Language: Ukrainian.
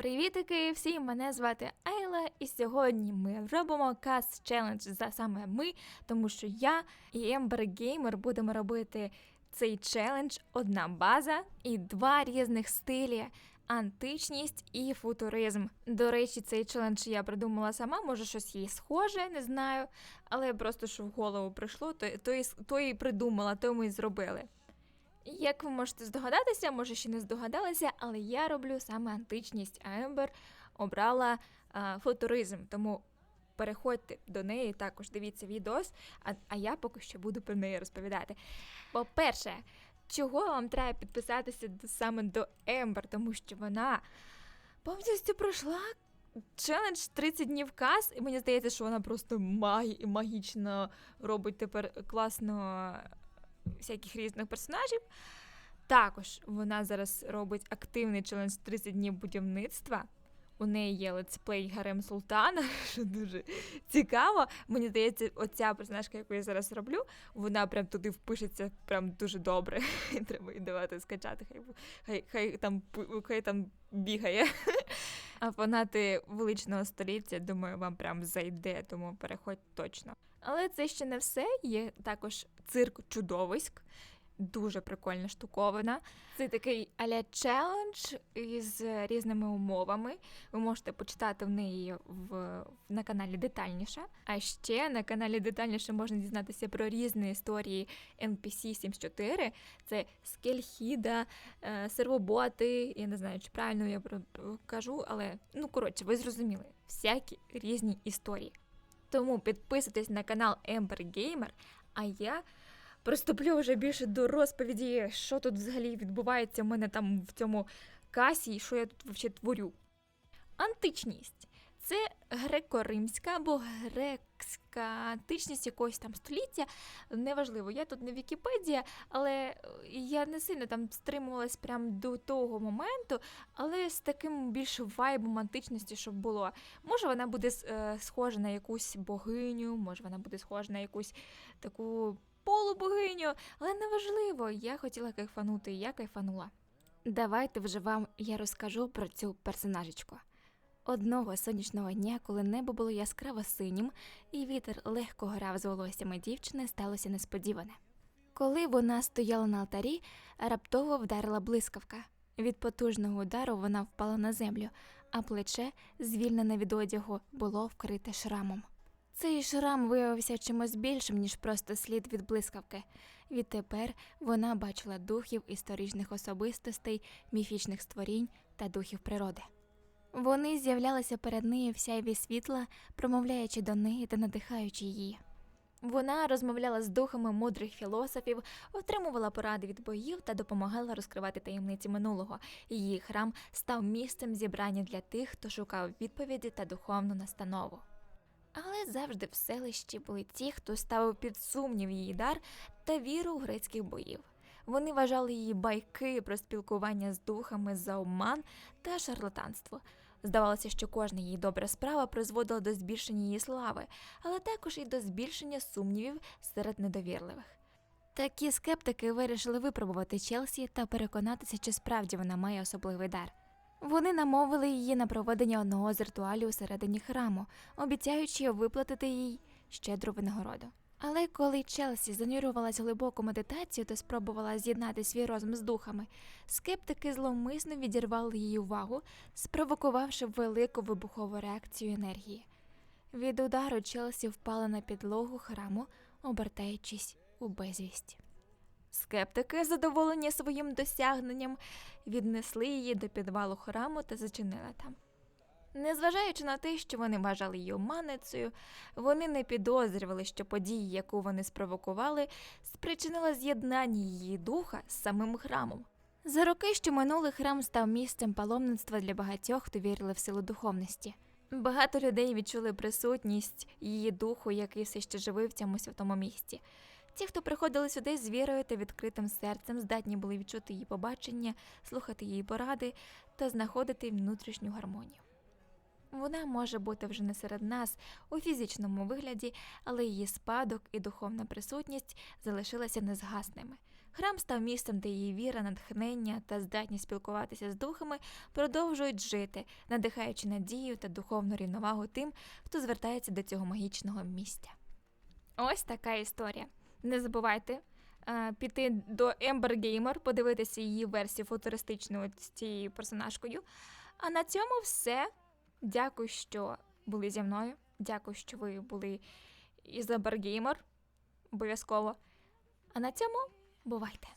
Привітики всім! Мене звати Айла, і сьогодні ми робимо кас челендж за саме ми, тому що я і Ембер Геймер будемо робити цей челендж одна база і два різних стилі. Античність і футуризм. До речі, цей челендж я придумала сама, може щось їй схоже, не знаю. Але просто що в голову прийшло, то, то, і, то і придумала, то ми і зробили. Як ви можете здогадатися, може ще не здогадалися, але я роблю саме античність, а Ембер обрала а, футуризм. Тому переходьте до неї, також дивіться відос, а, а я поки що буду про неї розповідати. По-перше, чого вам треба підписатися саме до Ембер, тому що вона повністю пройшла. Челендж 30 днів каз, і мені здається, що вона просто магі- магічно робить тепер класно всяких різних персонажів. Також вона зараз робить активний челендж 30 днів будівництва. У неї є летсплей Гарем Султана, що дуже цікаво. Мені здається, оця персонажка, яку я зараз роблю, вона прям туди впишеться прям дуже добре. Треба їй давати скачати. Хай, хай, хай, там, хай там бігає. А фанати величного століття, думаю, вам прям зайде, тому переходь точно. Але це ще не все. Є також цирк чудовиськ. Дуже прикольна штуковина. Це такий аля челендж із різними умовами. Ви можете почитати в неї в, на каналі детальніше. А ще на каналі детальніше можна дізнатися про різні історії NPC 74. Це скельхіда, е, сервоботи. Я не знаю, чи правильно я кажу, але ну коротше, ви зрозуміли всякі різні історії. Тому підписуйтесь на канал Ember Gamer, а я приступлю вже більше до розповіді, що тут взагалі відбувається в мене там в цьому касі, і що я тут взагалі творю. Античність це греко-римська або грекська античність якогось там століття. Неважливо, я тут не Вікіпедія, але е, я не сильно там стримувалась прям до того моменту, але з таким більш вайбом античності, щоб було. Може, вона буде е, схожа на якусь богиню, може, вона буде схожа на якусь таку полубогиню, але неважливо, я хотіла кайфанути, я кайфанула. Давайте вже вам я розкажу про цю персонажечку. Одного сонячного дня, коли небо було яскраво синім, і вітер легко грав з волоссями дівчини, сталося несподіване. Коли вона стояла на алтарі, раптово вдарила блискавка. Від потужного удару вона впала на землю, а плече, звільнене від одягу, було вкрите шрамом. Цей шрам виявився чимось більшим, ніж просто слід від блискавки. Відтепер вона бачила духів історичних особистостей, міфічних створінь та духів природи. Вони з'являлися перед нею в сяйві світла, промовляючи до неї та надихаючи її. Вона розмовляла з духами мудрих філософів, отримувала поради від богів та допомагала розкривати таємниці минулого. Її храм став місцем зібрання для тих, хто шукав відповіді та духовну настанову. Але завжди в селищі були ті, хто ставив під сумнів її дар та віру в грецьких боїв. Вони вважали її байки про спілкування з духами за обман та шарлатанство. Здавалося, що кожна її добра справа призводила до збільшення її слави, але також і до збільшення сумнівів серед недовірливих. Такі скептики вирішили випробувати Челсі та переконатися, чи справді вона має особливий дар. Вони намовили її на проведення одного з ритуалів усередині храму, обіцяючи виплатити їй щедру винагороду. Але коли Челсі занурювалась глибоку медитацію та спробувала з'єднати свій розум з духами, скептики зловмисно відірвали її увагу, спровокувавши велику вибухову реакцію енергії. Від удару Челсі впала на підлогу храму, обертаючись у безвість. Скептики, задоволені своїм досягненням, віднесли її до підвалу храму та зачинили там. Незважаючи на те, що вони вважали її обманницею, вони не підозрювали, що подія, яку вони спровокували, спричинила з'єднання її духа з самим храмом. За роки, що минули, храм став місцем паломництва для багатьох, хто вірили в силу духовності. Багато людей відчули присутність її духу, який все ще живий в цьому святому місці. Ті, хто приходили сюди з вірою та відкритим серцем, здатні були відчути її побачення, слухати її поради та знаходити внутрішню гармонію. Вона може бути вже не серед нас у фізичному вигляді, але її спадок і духовна присутність залишилися незгасними. Храм став місцем, де її віра, натхнення та здатність спілкуватися з духами продовжують жити, надихаючи надію та духовну рівновагу тим, хто звертається до цього магічного місця. Ось така історія. Не забувайте е, піти до Ember Gamer, подивитися її версію футуристичну з цією персонажкою. А на цьому все. Дякую, що були зі мною. Дякую, що ви були із Ember Gamer. Обов'язково. А на цьому бувайте.